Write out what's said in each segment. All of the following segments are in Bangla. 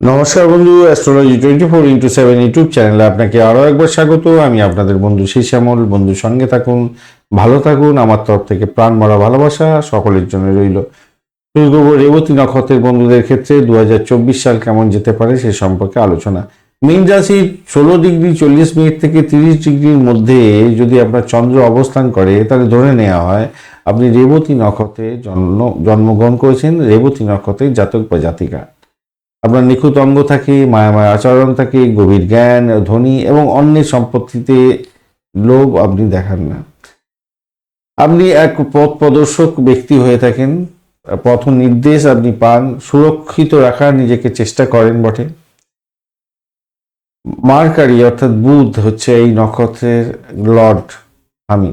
নমস্কার বন্ধু astrology twenty four into seven YouTube চ্যানেলে আপনাকে আরও একবার স্বাগত। আমি আপনাদের বন্ধু শ্যামল বন্ধুর সঙ্গে থাকুন, ভালো থাকুন, আমার তরফ থেকে প্রাণ মারা ভালোবাসা সকলের জন্য রইল। করব রেবতী নক্ষত্রের বন্ধুদের ক্ষেত্রে দু হাজার চব্বিশ সাল কেমন যেতে পারে সে সম্পর্কে আলোচনা। মীন রাশির ষোলো ডিগ্রি চল্লিশ মিনিট থেকে তিরিশ ডিগ্রির মধ্যে যদি আপনার চন্দ্র অবস্থান করে, তাহলে ধরে নেওয়া হয় আপনি রেবতী নক্ষত্রে জন্ম, জন্মগ্রহণ করেছেন। রেবতী নক্ষত্রের জাতক বা জাতিকা। আপনার নিখুঁত অঙ্গ থাকে, মায়াময় আচরণ থাকে, গভীর জ্ঞান, ধনী এবং অন্যের সম্পত্তিতে লোভ আপনি দেখান না। আপনি এক পথ প্রদর্শক ব্যক্তি হয়ে থাকেন, পথ নির্দেশ আপনি পান, সুরক্ষিত রাখার নিজেকে চেষ্টা করেন বটে। মার্কারি অর্থাৎ বুধ হচ্ছে এই নক্ষত্রের লর্ড আমি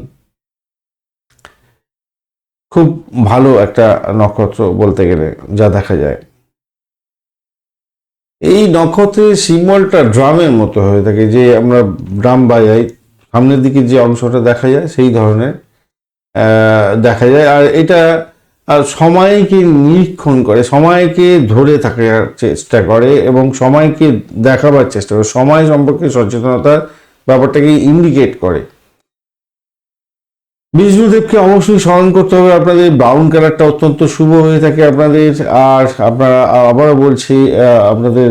খুব ভালো একটা নক্ষত্র বলতে গেলে যা দেখা যায়। এই নক্ষত্রের সিম্বলটা ড্রামের মতো হয়ে থাকে, যে আমরা ড্রাম বাজাই, সামনের দিকে যে অংশটা দেখা যায় সেই ধরনের দেখা যায়। আর এটা, আর সময়কে নিরীক্ষণ করে, সময়কে ধরে থাকার চেষ্টা করে এবং সময়কে দেখাবার চেষ্টা করে, সময় সম্পর্কে সচেতনতার ব্যাপারটাকে ইন্ডিকেট করে। বিষ্ণুদেবকে অবশ্যই স্মরণ করতে হবে। আপনাদের ব্রাউন কালারটা অত্যন্ত শুভ হয়ে থাকে আপনাদের। আর আপনারা আবারও বলছি আপনাদের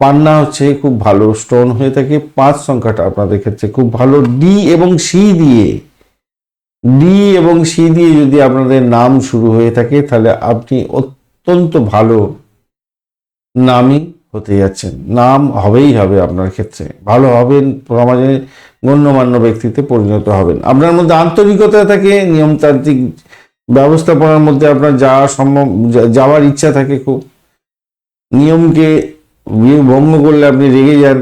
পান্না হচ্ছে খুব ভালো স্টোন হয়ে থাকে। পাঁচ সংখ্যাটা আপনাদের ক্ষেত্রে খুব ভালো। ডি এবং সি দিয়ে ডি এবং সি দিয়ে যদি আপনাদের নাম শুরু হয়ে থাকে, তাহলে আপনি অত্যন্ত ভালো নামই হতে যাচ্ছেন। নাম হবেই হবে আপনার ক্ষেত্রে। ভালো হবেন সমাজে গণ্যমান্য ব্যক্তিতে পরিণত হবেন। আপনার মধ্যে আন্তরিকতা থাকে, নিয়মতান্ত্রিক ব্যবস্থাপনার মধ্যে আপনার যাওয়া সম্ভব যাওয়ার ইচ্ছা থাকে খুব। নিয়মকে ভঙ্গ করলে আপনি রেগে যান।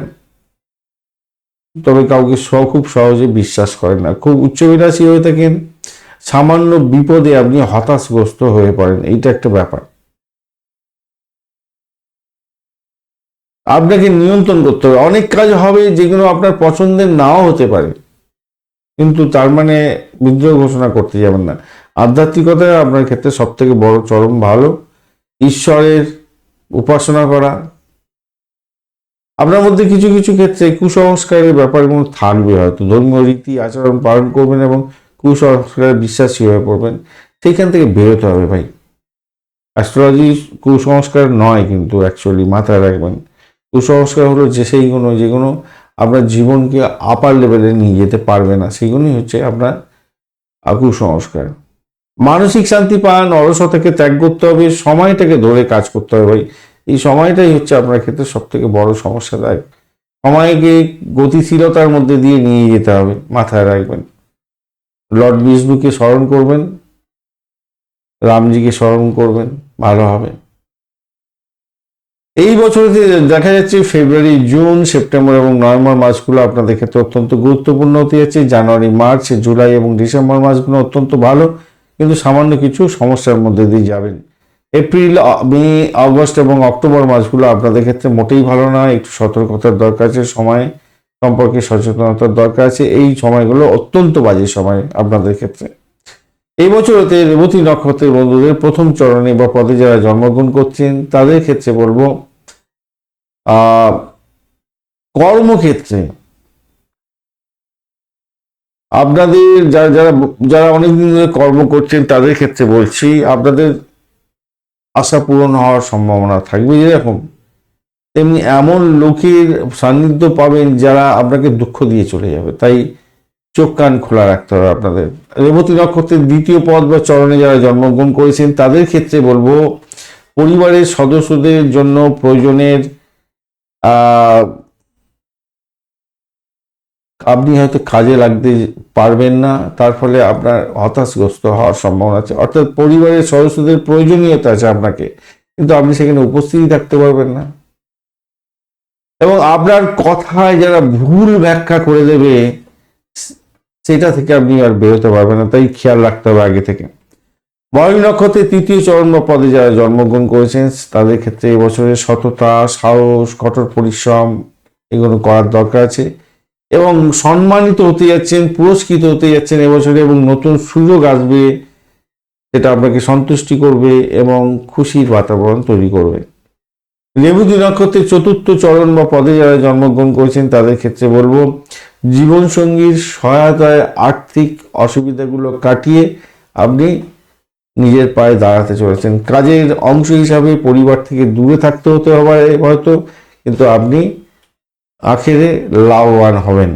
তবে কাউকে স, খুব সহজে বিশ্বাস করেন না। খুব উচ্চবিলাসী হয়ে থাকেন। সামান্য বিপদে আপনি হতাশগ্রস্ত হয়ে পড়েন। এইটা একটা ব্যাপার। আপনাকে নিয়ন্ত্রণ করতে হবে। অনেক কাজ হবে যেগুলো আপনার পছন্দের নাও হতে পারে। কিন্তু তার মানে বিদ্রোহ ঘোষণা করতে যাবেন না। আধ্যাত্মিকতা আপনার ক্ষেত্রে সব থেকে বড়, চরম ভালো। ঈশ্বরের উপাসনা করা। আপনার মধ্যে কিছু কিছু ক্ষেত্রে কুসংস্কারের ব্যাপারগুলো থাকবে হয়তো। ধর্মীয় রীতি, আচরণ পালন করবেন এবং কুসংস্কারে বিশ্বাসী হয়ে পড়বেন সেইখান থেকে বেরোতে হবে ভাই। অ্যাস্ট্রোলজি কুসংস্কার নয় কিন্তু অ্যাকচুয়ালি মাথায় রাখবেন। কুসংস্কার হলো যে সেইগুলো যেগুলো আপনার জীবনকে আপার লেভেলে নিয়ে যেতে পারবে না। সেগুলোই হচ্ছে আপনার কুসংস্কার। মানসিক শান্তি পান, অলসতাকে ত্যাগ করতে হবে, সময়টাকে ধরে কাজ করতে হবে ভাই। এই সময়টাই হচ্ছে আপনার ক্ষেত্রে সব থেকে বড় সমস্যাদায়ক। সময়কে গতিশীলতার মধ্যে দিয়ে নিয়ে যেতে হবে, মাথায় রাখবেন। লর্ড বিষ্ণুকে স্মরণ করবেন, রামজিকে স্মরণ করবেন, ভালো হবে। এই বছরে দেখা যাচ্ছে ফেব্রুয়ারি, জুন, সেপ্টেম্বর এবং নভেম্বর মাসগুলো আপনাদের ক্ষেত্রে অত্যন্ত গুরুত্বপূর্ণ হতে যাচ্ছে। জানুয়ারি, মার্চ, জুলাই এবং ডিসেম্বর মাসগুলো অত্যন্ত ভালো, কিন্তু সামান্য কিছু সমস্যার মধ্যে দিয়ে যাবেন। এপ্রিল মে, আগস্ট এবং অক্টোবর মাসগুলো আপনাদের ক্ষেত্রে মোটেই ভালো না। একটু সতর্কতার দরকার আছে, সময় সম্পর্কে সচেতনতার দরকার আছে। এই সময়গুলো অত্যন্ত বাজে সময় আপনাদের ক্ষেত্রে। এই বছরতে রেবতী নক্ষত্রের বন্ধুদের প্রথম চরণে বা পদে যারা জন্মগ্রহণ করছেন, তাদের ক্ষেত্রে বলব কর্মক্ষেত্রে আপনাদের যারা যারা যারা অনেকদিন ধরে কর্ম করছেন, তাদের ক্ষেত্রে বলছি, আপনাদের আশা পূরণ হওয়ার সম্ভাবনা থাকবে। যেরকম তেমনি এমন লোকের সান্নিধ্য পাবেন যারা আপনাকে দুঃখ দিয়ে চলে যাবে। তাই চোখ, কান খোলা রাখতে হবে আপনাদের। রেবতী নক্ষত্রের দ্বিতীয় পদ বা চরণে যারা জন্মগ্রহণ করেছেন, তাদের ক্ষেত্রে বলব, পরিবারের সদস্যদের জন্য প্রয়োজনের আপনি হয়তো কাজে লাগতে পারবেন না, তার ফলে আপনার হতাশগ্রস্ত হওয়ার সম্ভাবনা আছে। অর্থাৎ পরিবারের সদস্যদের প্রয়োজনীয়তা আছে আপনাকে, কিন্তু আপনি সেখানে উপস্থিতই থাকতে পারবেন না। এবং আপনার কথায় যারা ভুল ব্যাখ্যা করে দেবে সেটা থেকে আপনি আর বেরোতে পারবেন না, তাই খেয়াল রাখতে হবে আগে থেকে। ময়ূর নক্ষত্রের তৃতীয় চরণ বা পদে যারা জন্মগ্রহণ করেছেন, তাদের ক্ষেত্রে এবছরে সততা, সাহস, কঠোর পরিশ্রম এগুলো করার দরকার আছে এবং সম্মানিত হতে যাচ্ছেন, পুরস্কৃত হতে যাচ্ছেন এবছরে এবং নতুন সুযোগ আসবে সেটা আপনাকে সন্তুষ্টি করবে এবং খুশির বাতাবরণ তৈরি করবে। রেবতী নক্ষত্রের চতুর্থ চরণ বা পদে যারা জন্মগ্রহণ করেছেন, তাদের ক্ষেত্রে বলব, জীবনসঙ্গীর সহায়তায় আর্থিক অসুবিধাগুলো কাটিয়ে আপনি নিজের পায়ে দাঁড়াতে চলেছেন। কাজের অংশ হিসাবে পরিবার থেকে দূরে থাকতে হতে হবে হয়তো, কিন্তু আপনি আখেরে লাভবান হবেন।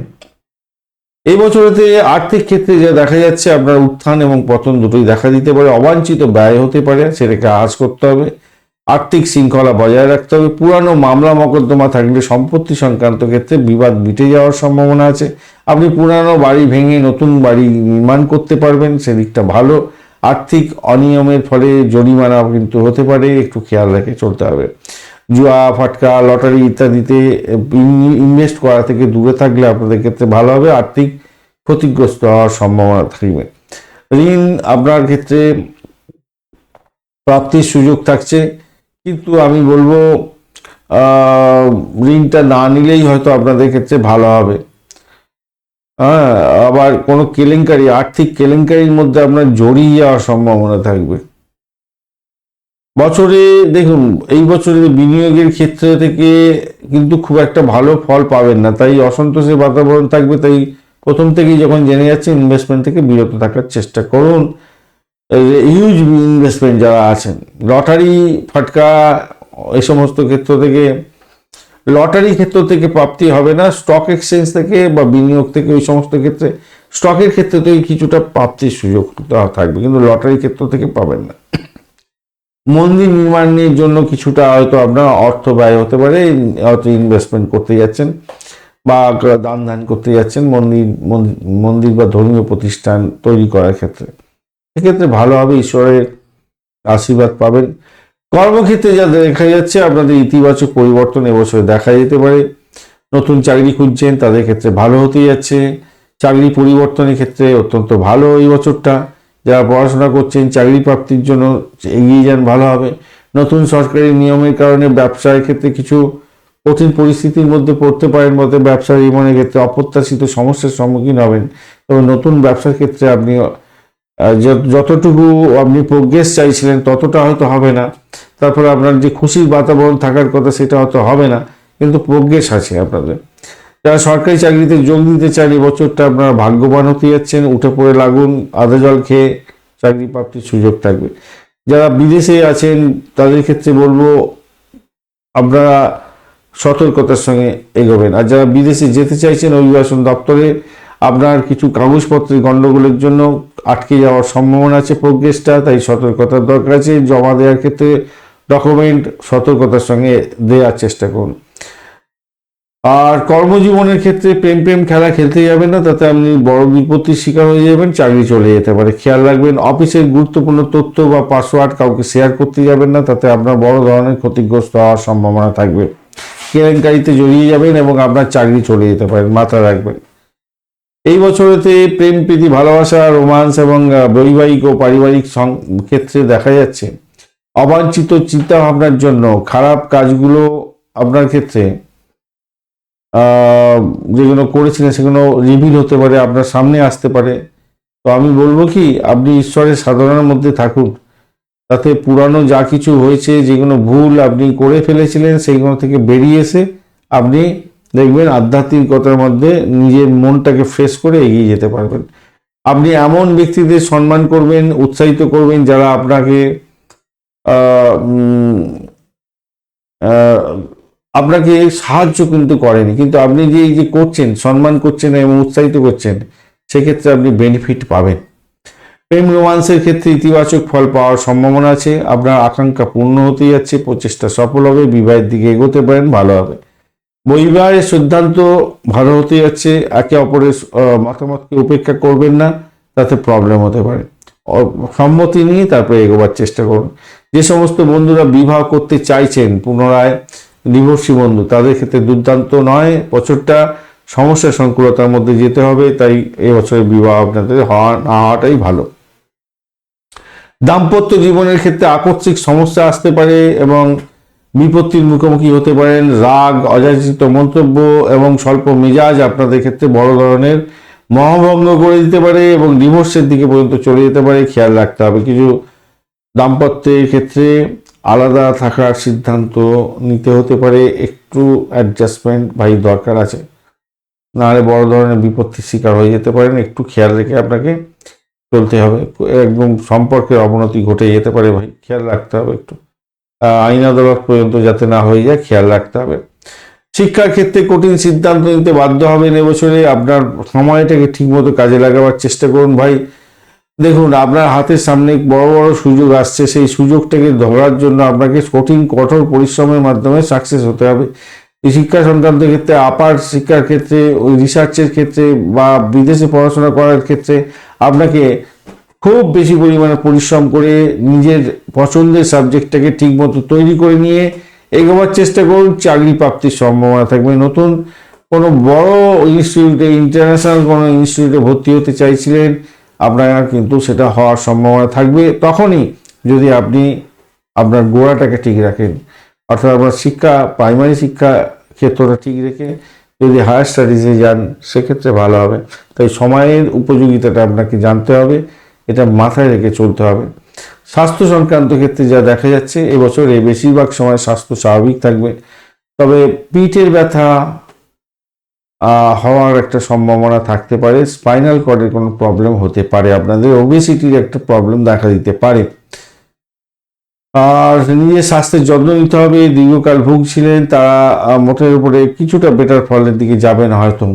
এই বছরেতে আর্থিক ক্ষেত্রে যা দেখা যাচ্ছে, আপনার উত্থান এবং পতন দুটোই দেখা দিতে পারে। অবাঞ্ছিত ব্যয় হতে পারে, সেটাকে আজ করতে হবে। আর্থিক শৃঙ্খলা বজায় রাখতে হবে। পুরানো মামলা মকদ্দমা থাকলে সম্পত্তি সংক্রান্ত ক্ষেত্রে বিবাদ মিটে যাওয়ার সম্ভাবনা আছে। আপনি পুরানো বাড়ি ভেঙে নতুন বাড়ি নির্মাণ করতে পারবেন, সেদিকটা ভালো। আর্থিক অনিয়মের ফলে জরিমানা কিন্তু হতে পারে, একটু খেয়াল রেখে চলতে হবে। জুয়া, ফাটকা, লটারি ইত্যাদিতে ইনভেস্ট করা থেকে দূরে থাকলে আপনাদের ক্ষেত্রে ভালো হবে, আর্থিক ক্ষতিগ্রস্ত হওয়ার সম্ভাবনা থাকবে। ঋণ আপনার ক্ষেত্রে প্রাপ্তির সুযোগ থাকছে, কিন্তু আমি বলব ঋণটা না নিলেই হয়তো আপনাদের ক্ষেত্রে ভালো হবে। হ্যাঁ আবার কোনো কেলেঙ্কারি, আর্থিক কেলেঙ্কারির মধ্যে আপনার জড়িয়ে যাওয়ার সম্ভাবনা থাকবে। বছরে দেখুন, এই বছরে বিনিয়োগের ক্ষেত্র থেকে কিন্তু খুব একটা ভালো ফল পাবেন না। তাই অসন্তোষের বাতাবরণ থাকবে, তাই প্রথম থেকেই যখন জেনে যাচ্ছে ইনভেস্টমেন্ট থেকে বিরত থাকার চেষ্টা করুন। হিউজ ইনভেস্টমেন্ট যারা আছেন লটারি ফাটকা এই সমস্ত ক্ষেত্র থেকে লটারি ক্ষেত্র থেকে প্রাপ্তি হবে না স্টক এক্সচেঞ্জ থেকে বা বিনিয়োগ থেকে ওই সমস্ত ক্ষেত্রে স্টকের ক্ষেত্রে থেকে কিছুটা প্রাপ্তির সুযোগ থাকবে, কিন্তু লটারি ক্ষেত্র থেকে পাবেন না। মন্দির নির্মাণের জন্য কিছুটা হয়তো আপনার অর্থ ব্যয় হতে পারে, হয়তো ইনভেস্টমেন্ট করতে যাচ্ছেন বা দান ধান করতে যাচ্ছেন মন্দির- মন্দির বা ধর্মীয় প্রতিষ্ঠান তৈরি করার ক্ষেত্রে। সেক্ষেত্রে ভালোভাবে ঈশ্বরের আশীর্বাদ পাবেন। কর্মক্ষেত্রে যা দেখা যাচ্ছে, আপনাদের ইতিবাচক পরিবর্তন এবছরে দেখা যেতে পারে। নতুন চাকরি খুঁজছেন, তাদের ক্ষেত্রে ভালো হতে যাচ্ছে। চাকরি পরিবর্তনের ক্ষেত্রে অত্যন্ত ভালো এই বছরটা। যারা পড়াশোনা করছেন, চাকরি প্রাপ্তির জন্য এগিয়ে যান, ভালো হবে। নতুন সরকারি নিয়মের কারণে ব্যবসার ক্ষেত্রে কিছু কঠিন পরিস্থিতির মধ্যে পড়তে পারেন মতে ব্যবসার জীবনের ক্ষেত্রে অপ্রত্যাশিত সমস্যার সম্মুখীন হবেন। এবং নতুন ব্যবসার ক্ষেত্রে আপনি যতটুকু আপনি প্রোগ্রেস চাইছিলেন, ততটা হয়তো হবে না। তারপরে আপনার যে খুশির বাতাবরণ থাকার কথা, সেটা হয়তো হবে না। কিন্তু প্রোগ্রেস আছে আপনাদের। যারা সরকারি চাকরিতে যোগ দিতে চান এই বছরটা আপনারা ভাগ্যবান হতে যাচ্ছেন। উঠে পড়ে লাগুন, আদা জল খেয়ে চাকরি প্রাপ্তির সুযোগ থাকবে। যারা বিদেশে আছেন, তাদের ক্ষেত্রে বলব, আপনারা সতর্কতার সঙ্গে এগোবেন। আর যারা বিদেশে যেতে চাইছেন, অভিবাসন দপ্তরে, আপনার কিছু কাগজপত্রের গণ্ডগোলের জন্য আটকে যাওয়ার সম্ভাবনা আছে প্রোগ্রেসটা, তাই সতর্কতার দরকার আছে। জমা দেওয়ার ক্ষেত্রে ডকুমেন্ট সতর্কতার সঙ্গে দেওয়ার চেষ্টা করুন। আর কর্মজীবনের ক্ষেত্রে প্রেম প্রেম খেলা খেলতে যাবেন না, তাতে আপনি বড় বিপত্তির শিকার হয়ে যাবেন, চাকরি চলে যেতে পারে। খেয়াল রাখবেন, অফিসের গুরুত্বপূর্ণ তথ্য বা পাসওয়ার্ড কাউকে শেয়ার করতে যাবেন না, তাতে আপনার বড় ধরনের ক্ষতিগ্রস্ত হওয়ার সম্ভাবনা থাকবে। কেলেঙ্কারিতে জড়িয়ে যাবেন এবং আপনার চাকরি চলে যেতে পারেন মাথা রাখবেন। এই বছরেতে প্রেম, প্রীতি, ভালোবাসা, রোমান্স এবং বৈবাহিক ও পারিবারিক ক্ষেত্রে দেখা যাচ্ছে। অবাঞ্ছিত চিন্তা ভাবনার জন্য খারাপ কাজগুলো আপনার ক্ষেত্রে যেগুলো করেছিলেন সেগুলো রিভিল হতে পারে, আপনার সামনে আসতে পারে। তো আমি বলব কি, আপনি ঈশ্বরের সাধনার মধ্যে থাকুন। তাতে পুরানো যা কিছু হয়েছে যেগুলো ভুল আপনি করে ফেলেছিলেন সেইগুলো থেকে বেরিয়ে এসে আপনি দেখবেন আধ্যাত্মিকতার মধ্যে নিজের মনটাকে ফ্রেশ করে এগিয়ে যেতে পারবেন। আপনি এমন ব্যক্তিদের সম্মান করবেন, উৎসাহিত করবেন যারা আপনাকে আপনাকে সাহায্য কিন্তু করেনি। কিন্তু আপনি যে এই যে করছেন, সম্মান করছেন এবং উৎসাহিত করছেন, সেক্ষেত্রে আপনি বেনিফিট পাবেন। প্রেম রোমান্সের ক্ষেত্রে ইতিবাচক ফল পাওয়ার সম্ভাবনা আছে। আপনার আকাঙ্ক্ষা পূর্ণ হতে যাচ্ছে, প্রচেষ্টা সফল হবে, বিবাহের দিকে এগোতে পারেন, ভালো হবে। বৈবাহের সিদ্ধান্ত ভালো হতে যাচ্ছে, একে অপরের মতামতকে উপেক্ষা করবেন না, তাতে প্রবলেম হতে পারে। সম্মতি নিয়ে তারপরে এগোবার চেষ্টা করুন। যে সমস্ত বন্ধুরা বিবাহ করতে চাইছেন পুনরায়, ডিভোর্সি বন্ধু, তাদের ক্ষেত্রে দুর্দান্ত নয়, বছরটা সমস্যা সংকুলতার মধ্যে যেতে হবে, তাই এবছরের বিবাহ আপনাদের হওয়া, না হওয়াটাই ভালো। দাম্পত্য জীবনের ক্ষেত্রে আকস্মিক সমস্যা আসতে পারে এবং বিপত্তির মুখোমুখি হতে পারেন। রাগ, অযাচিত মন্তব্য এবং স্বল্প মেজাজ আপনাদের ক্ষেত্রে বড় ধরনের মহাভঙ্গ করে দিতে পারে এবং ডিভোর্সের দিকে পর্যন্ত চলে যেতে পারে। খেয়াল রাখতে হবে। কিছু দাম্পত্যের ক্ষেত্রে আলাদা থাকার সিদ্ধান্ত নিতে হতে পারে। একটু অ্যাডজাস্টমেন্ট ভাই দরকার আছে। নাহলে বড় ধরনের বিপত্তির শিকার হয়ে যেতে পারেন। একটু খেয়াল রেখে আপনাকে চলতে হবে। একদম সম্পর্কের অবনতি ঘটে যেতে পারে ভাই। খেয়াল রাখতে হবে একটু। আইন আদালত পর্যন্ত যাতে না হয়ে যায়, খেয়াল রাখতে হবে। শিক্ষার ক্ষেত্রে কঠিন সিদ্ধান্ত নিতে বাধ্য হবেন এবছরে আপনার সময়টাকে ঠিকমতো কাজে লাগাবার চেষ্টা করুন ভাই। দেখুন, আপনার হাতের সামনে বড় বড় সুযোগ আসছে। সেই সুযোগটাকে ধরার জন্য আপনাকে কঠিন, কঠোর পরিশ্রমের মাধ্যমে সাকসেস হতে হবে। এই শিক্ষা সংক্রান্ত ক্ষেত্রে আপার শিক্ষার ক্ষেত্রে, ওই রিসার্চের ক্ষেত্রে বা বিদেশে পড়াশোনা করার ক্ষেত্রে আপনাকে খুব বেশি পরিমাণে পরিশ্রম করে নিজের পছন্দের সাবজেক্টটাকে ঠিকমতো তৈরি করে নিয়ে এগোবার চেষ্টা করুন, চাকরি প্রাপ্তির সম্ভাবনা থাকবে। নতুন কোনো বড় ইনস্টিটিউটে ইন্টারন্যাশনাল কোনো ইনস্টিটিউটে ভর্তি হতে চাইছিলেন, আপনার কিন্তু সেটা হওয়ার সম্ভাবনা থাকবে। তখনই যদি আপনি আপনার গোড়াটাকে ঠিক রাখেন, অর্থাৎ আপনার শিক্ষা প্রাইমারি শিক্ষা ক্ষেত্রটা ঠিক রেখে যদি হায়ার স্টাডিজে যান, সেক্ষেত্রে ভালো হবে। তাই সময়ের উপযোগিতাটা আপনাকে জানতে হবে। এটা মাথায় রেখে চলতে হবে। স্বাস্থ্য সংক্রান্ত ক্ষেত্রে যা দেখা যাচ্ছে, এবছর এবছরে বেশিরভাগ সময় স্বাস্থ্য স্বাভাবিক থাকবে। তবে পিঠের ব্যথা হওয়ার একটা সম্ভাবনা থাকতে পারে। স্পাইনাল কর্ডের কোনো প্রবলেম হতে পারে আপনাদের। ওবেসিটির একটা প্রবলেম দেখা দিতে পারে। আর নিজের স্বাস্থ্যের যত্ন নিতে হবে। দীর্ঘকাল ভুগছিলেন, তারা মোটের উপরে কিছুটা বেটার ফলের দিকে যাবেন হয়তো।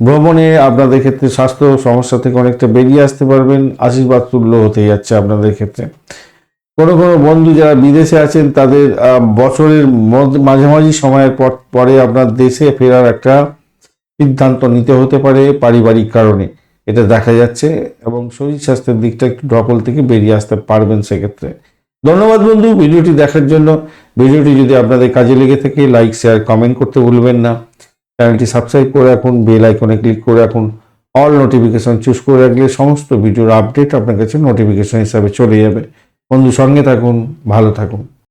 ভ্রমণে আপনাদের ক্ষেত্রে স্বাস্থ্য সমস্যা থেকে অনেকটা বেরিয়ে আসতে পারবেন, আশীর্বাদ তুল্য হতে যাচ্ছে আপনাদের ক্ষেত্রে। কোনো কোনো বন্ধু যারা বিদেশে আছেন, তাদের বছরের মাঝামাঝি সময়ের পর, পরে আপনার দেশে ফেরার একটা সিদ্ধান্ত নিতে হতে পারে পারিবারিক কারণে। এটা দেখা যাচ্ছে এবং শরীর স্বাস্থ্যের দিকটা একটু ডকল থেকে বেরিয়ে আসতে পারবেন সেক্ষেত্রে। ধন্যবাদ বন্ধু ভিডিওটি দেখার জন্য। ভিডিওটি যদি আপনাদের কাজে লেগে থাকে, লাইক, শেয়ার, কমেন্ট করতে ভুলবেন না। চ্যানেলটি সাবস্ক্রাইব করে রাখুন বেল আইকনে ক্লিক করে রাখুন অল নোটিফিকেশন চুজ করে রাখলে সমস্ত ভিডিওর আপডেট আপনার কাছে নোটিফিকেশন হিসাবে চলে যাবে। বন্ধু, সঙ্গে থাকুন, ভালো থাকুন।